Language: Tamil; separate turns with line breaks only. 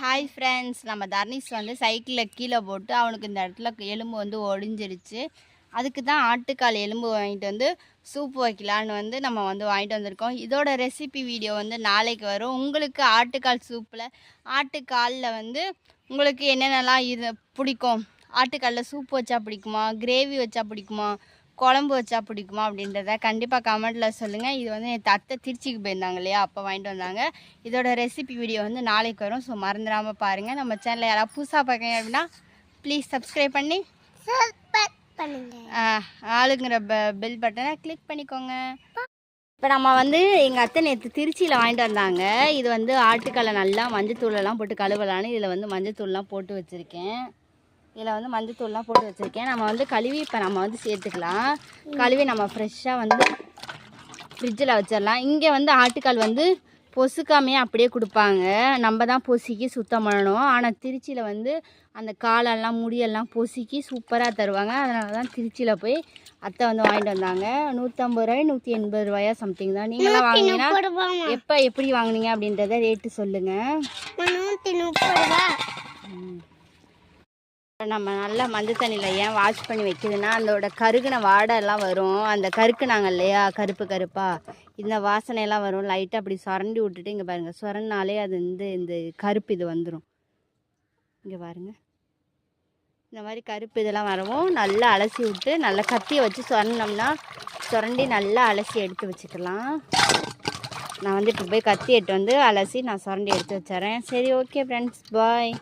ஹாய் ஃப்ரெண்ட்ஸ் நம்ம தர்னிஸ் வந்து சைக்கிளில் கீழே போட்டு அவனுக்கு இந்த இடத்துல எலும்பு வந்து ஒடிஞ்சிருச்சு. அதுக்கு தான் ஆட்டுக்கால் எலும்பு வாங்கிட்டு வந்து சூப் வைக்கலான்னு வந்து நம்ம வந்து வாங்கிட்டு வந்திருக்கோம். இதோட ரெசிபி வீடியோ வந்து நாளைக்கு வரும். உங்களுக்கு ஆட்டுக்கால் சூப்பில் ஆட்டுக்காலில் வந்து உங்களுக்கு என்னென்னலாம் இது பிடிக்கும்? ஆட்டுக்காலில் சூப் வச்சா பிடிக்குமா? கிரேவி வச்சா பிடிக்குமா? குழம்பு வச்சா பிடிக்குமா அப்படின்றத கண்டிப்பாக கமெண்ட்டில் சொல்லுங்கள் இது வந்து என் அத்தை திருச்சிக்கு போயிருந்தாங்க இல்லையா? அப்போ வாங்கிட்டு வந்தாங்க. இதோட ரெசிபி வீடியோ வந்து நாளைக்கு வரும். ஸோ மறந்துடாமல் பாருங்கள் நம்ம சேனலில் யாராவது புதுசாக பார்க்குறீங்க அப்படின்னா ப்ளீஸ் சப்ஸ்கிரைப் பண்ணி ஆளுங்கிற பெ பெல் பட்டனை கிளிக் பண்ணிக்கோங்க. இப்போ நம்ம வந்து எங்கள் அத்தை நேற்று திருச்சியில் வாங்கிட்டு வந்தாங்க. இது வந்து ஆட்டுக்கல்லை நல்லா மஞ்சத்தூளெல்லாம் போட்டு கழுவலான்னு இதில் வந்து மஞ்சத்தூள்லாம் போட்டு வச்சுருக்கேன். இதில் வந்து மஞ்சத்தூள்லாம் போட்டு வச்சுருக்கேன். நம்ம வந்து கழுவி இப்போ நம்ம வந்து சேர்த்துக்கலாம். கழுவி நம்ம ஃப்ரெஷ்ஷாக வந்து ஃப்ரிட்ஜில் வச்சிடலாம் இங்கே வந்து ஆட்டுக்கால் வந்து பொசுக்காமையே அப்படியே கொடுப்பாங்க. நம்ம தான் பொசுக்கி சுத்தம் பண்ணணும். ஆனால் திருச்சியில் வந்து அந்த காலெல்லாம் முடியெல்லாம் பொசுக்கி சூப்பராக தருவாங்க. அதனால தான் திருச்சியில் போய் அத்தை வந்து வாங்கிட்டு வந்தாங்க. நூற்றம்பது ரூபாய் நூற்றி எண்பது ரூபாயா சம்திங் தான். நீங்களாம் வாங்கினீங்கன்னா எப்போ எப்படி வாங்குனீங்க அப்படின்றத ரேட்டு சொல்லுங்கள்
நூற்றி முப்பது ரூபா.
நம்ம நல்லா மஞ்சள் தண்ணியில் ஏன் வாஷ் பண்ணி வைக்கிதுன்னா அதோட கருகுன வாடெல்லாம் வரும். அந்த கருக்குனாங்க இல்லையா? கருப்பு கருப்பாக இந்த வாசனையெல்லாம் வரும். லைட்டாக அப்படி சுரண்டி விட்டுட்டு இங்கே பாருங்கள் சுரண்டினாலே அது வந்து இந்த கருப்பு இது வந்துடும் இங்கே பாருங்க. இந்த மாதிரி கருப்பு இதெல்லாம் வரவும் நல்லா அலசி விட்டு நல்லா கத்தியை வச்சு சுரண்டோம்னா சுரண்டி நல்லா அலசி எடுத்து வச்சுக்கலாம். நான் வந்து இப்போ போய் கத்தி எடுத்து வந்து அலசி நான் சுரண்டி எடுத்து வச்சுறேன் சரி ஓகே ஃப்ரெண்ட்ஸ் பாய்